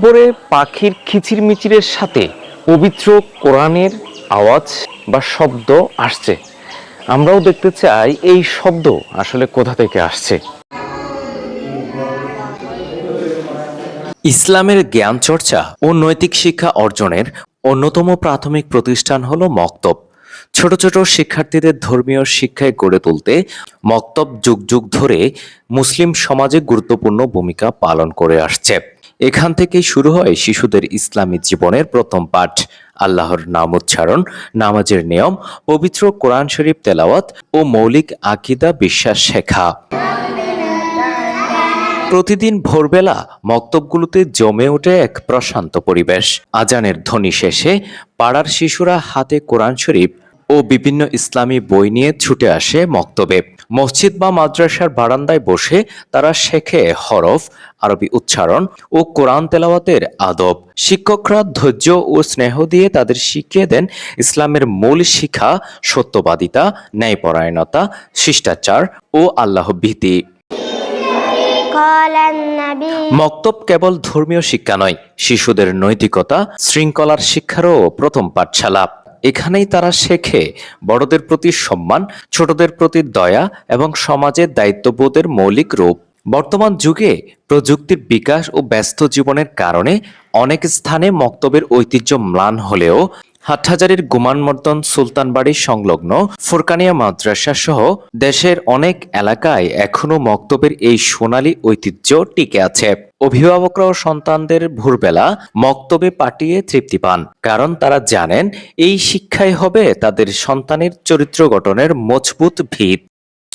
ভোরে পাখির কিচিরমিচিরের সাথে পবিত্র কোরআনের আওয়াজ বা শব্দ আসছে। আমরাও দেখতে চাই এই শব্দ আসলে কোথা থেকে আসছে। ইসলামের জ্ঞান চর্চা ও নৈতিক শিক্ষা অর্জনের অন্যতম প্রাথমিক প্রতিষ্ঠান হলো মক্তব। ছোট ছোট শিক্ষার্থীদের ধর্মীয় শিক্ষায় গড়ে তুলতে মক্তব যুগ যুগ ধরে মুসলিম সমাজে গুরুত্বপূর্ণ ভূমিকা পালন করে আসছে। এখান থেকেই শুরু হয় শিশুদের ইসলামী জীবনের প্রথম পাঠ। আল্লাহর নাম উচ্চারণ, নামাজের নিয়ম, পবিত্র কোরআন শরীফ তেলাওয়াত ও মৌলিক আকিদা বিশ্বাস শেখা। প্রতিদিন ভোরবেলা মক্তবগুলোতে জমে ওঠে এক প্রশান্ত পরিবেশ। আজানের ধ্বনি শেষে পাড়ার শিশুরা হাতে কোরআন শরীফ ও বিভিন্ন ইসলামী বই নিয়ে ছুটে আসে মক্তবে। মসজিদ বা মাদ্রাসার বারান্দায় বসে তারা শেখে হরফ, আরবি উচ্চারণ ও কোরআন তেলাওয়াতের আদব। শিক্ষকরা ধৈর্য ও স্নেহ দিয়ে তাদের শিখিয়ে দেন ইসলামের মূল শিক্ষা সত্যবাদিতা, ন্যায়পরায়ণতা, শিষ্টাচার ও আল্লাহ ভীতি। মক্তব কেবল ধর্মীয় শিক্ষা নয়, শিশুদের নৈতিকতা, শৃঙ্খলার শিক্ষারও প্রথম পাঠশালা। এখানেই তারা শেখে। বড়দের প্রতি সম্মান, ছোটদের প্রতি দয়া এবং সমাজের দায়িত্ববোধের মৌলিক রূপ। বর্তমান যুগে প্রযুক্তির বিকাশ ও ব্যস্ত জীবনের কারণে অনেক স্থানে মক্তবের ঐতিহ্য ম্লান হলেও হাটহাজারির গুমানমর্দন সুলতানবাড়ি সংলগ্ন ফুরকানিয়া মাদ্রাসা সহ দেশের অনেক এলাকায় এখনও মক্তবের এই সোনালী ঐতিহ্য টিকে আছে। অভিভাবকরাও সন্তানদের ভোরবেলা মক্তবে পাঠিয়ে তৃপ্তি পান, কারণ তারা জানেন এই শিক্ষাই হবে তাদের সন্তানের চরিত্র গঠনের মজবুত ভিত।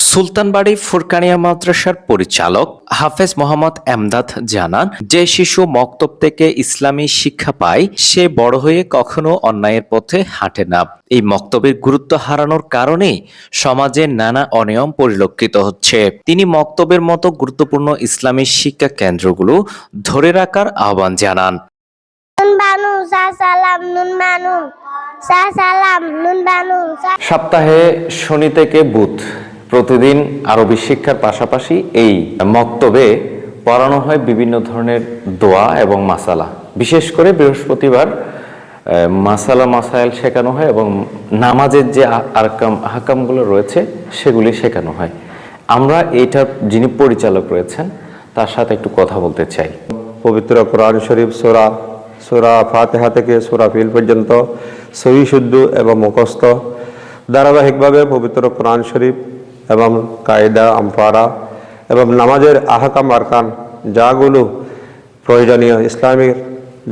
সুলতানবাড়ি ফুরকানিয়া মাদ্রাসার পরিচালক হাফেজ মোহাম্মদ এমদাদ জানান যে শিশু মক্তব থেকে ইসলামী শিক্ষা পায় সে বড় হয়ে কখনো অন্যায়ের পথে হাঁটে না। এই মক্তবের গুরুত্ব হারানোর কারণে সমাজে নানা অনিয়ম পরিলক্ষিত হচ্ছে। তিনি মক্তবের মতো গুরুত্বপূর্ণ ইসলামী শিক্ষা কেন্দ্রগুলো ধরে রাখার আহ্বান জানান। সালাম নুন বানু সপ্তাহে শনি থেকে বুধ। প্রতিদিন আরবি শিক্ষার পাশাপাশি এই মক্তবে পড়ানো হয় বিভিন্ন ধরনের দোয়া এবং মাসালা। বিশেষ করে বৃহস্পতিবার মাসালা মাসাইল শেখানো হয় এবং নামাজের যে আরকাম হাকামগুলো রয়েছে, সেগুলি শেখানো হয়। আমরা এইটার যিনি পরিচালক রয়েছেন, তার সাথে একটু কথা বলতে চাই। পবিত্র কোরআন শরীফ সোরা সোরা ফাতেহা থেকে সোরা ফিল পর্যন্ত সহি, শুদ্ধ এবং মুখস্থ। ধারাবাহিকভাবে পবিত্র কোরআন শরীফ এবং কায়দা, আমফারা এবং নামাজের আহকাম আরকান যাগুলো প্রয়োজনীয় ইসলামের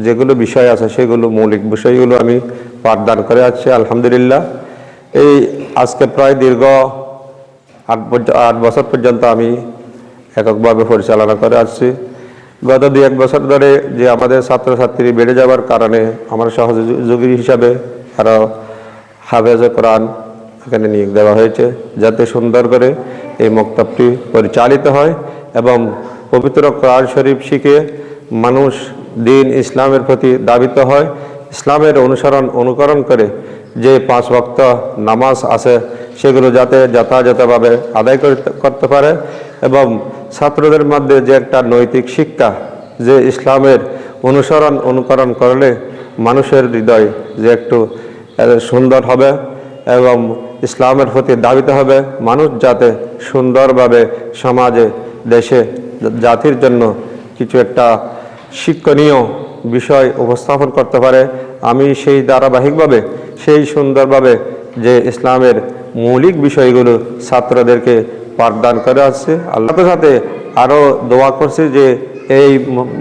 যেগুলো বিষয় আছে, সেগুলো মৌলিক বিষয়গুলো আমি পাঠদান করে আসছি, আলহামদুলিল্লাহ। এই আজকে প্রায় দীর্ঘ আট আট বছর পর্যন্ত আমি এককভাবে পরিচালনা করে আসছি। গত দুই এক বছর ধরে যে আমাদের ছাত্রছাত্রী বেড়ে যাওয়ার কারণে আমার সহযোগী হিসাবে আরও হাফেজ কোরআন এখানে নিয়োগ দেওয়া হয়েছে যাতে সুন্দর করে এই মক্তবটি পরিচালিত হয় এবং পবিত্র কোরআন শরীফ শিখে মানুষ দিন ইসলামের প্রতি দাবিত হয়। ইসলামের অনুসরণ, অনুকরণ করে যে পাঁচ ভক্ত নামাজ আছে, সেগুলো যাতে যথাযথভাবে আদায় করতে পারে এবং ছাত্রদের মধ্যে যে একটা নৈতিক শিক্ষা, যে ইসলামের অনুসরণ, অনুকরণ করলে মানুষের হৃদয় যে একটু সুন্দর হবে। এবং ইসলামের প্রতি দাবিত হবে মানুষ যাতে সুন্দরভাবে সমাজে, দেশে, জাতির জন্য কিছু একটা শিক্ষণীয় বিষয় উপস্থাপন করতে পারে। আমি সেই ধারাবাহিকভাবে, সেই সুন্দরভাবে যে ইসলামের মৌলিক বিষয়গুলো ছাত্রদেরকে পাঠদান করে আসছে। আল্লাহর সাথে আরও দোয়া করছি যে এই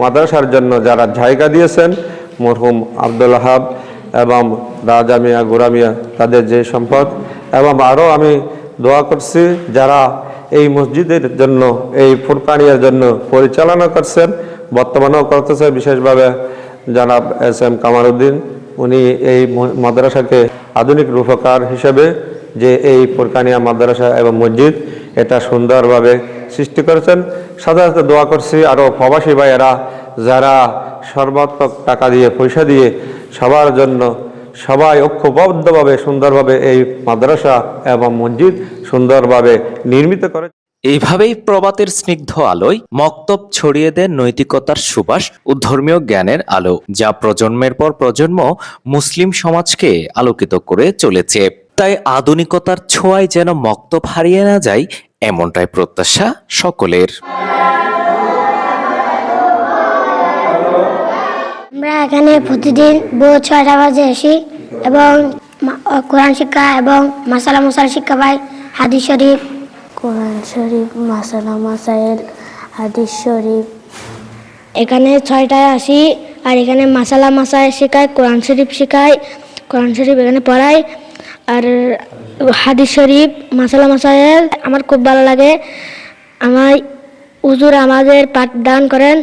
মাদ্রাসার জন্য যারা জায়গা দিয়েছেন, মরহুম আব্দুল হাব এবং রাজা মিয়া, গুরা মিয়া, তাদের যে সম্পদ। এবং আরও আমি দোয়া করছি, যারা এই মসজিদের জন্য, এই ফুরকানিয়ার জন্য পরিচালনা করছেন, বর্তমানেও করতেছে, বিশেষভাবে জনাব এস এম কামারুদ্দিন উনি এই মাদ্রাসাকে আধুনিক রূপকার হিসেবে যে এই ফুরকানিয়া মাদ্রাসা এবং মসজিদ, এটা সুন্দরভাবে সৃষ্টি করেছেন। সাথে দোয়া করছি আরও প্রবাসী ভাইয়েরা যারা সর্বাত্মক টাকা দিয়ে, পয়সা দিয়ে সবার জন্য সবাই ঐক্যবদ্ধভাবে, সুন্দরভাবে এই মাদ্রাসা এবং মসজিদ সুন্দরভাবে নির্মিত করে। এইভাবেই প্রবাতের স্নিগ্ধ আলোয় মক্তব ছড়িয়ে দেন নৈতিকতার সুবাস ও ধর্মীয় জ্ঞানের আলো, যা প্রজন্মের পর প্রজন্ম মুসলিম সমাজকে আলোকিত করে চলেছে। তাই আধুনিকতার ছোঁয়ায় যেন মক্তব হারিয়ে না যায়, এমনটাই প্রত্যাশা সকলের। আমরা এখানে প্রতিদিন ভোর ছয়টা বাজে আসি এবং কোরআন শিক্ষা এবং মাসালা মশাল শিক্ষা পাই হাদিস শরীফ। কোরআন শরীফ মাসালা মাসাইল হাদিস শরীফ। এখানে ছয়টায় আসি আর এখানে মাসালা মাসায় শেখায় কোরআন শরীফ শেখায় কোরআন শরীফ এখানে পড়াই আর হাদিস শরীফ মাসালা মাসায়েল আমার খুব ভালো লাগে। আমার উজুর আমাদের পাঠদান করেন।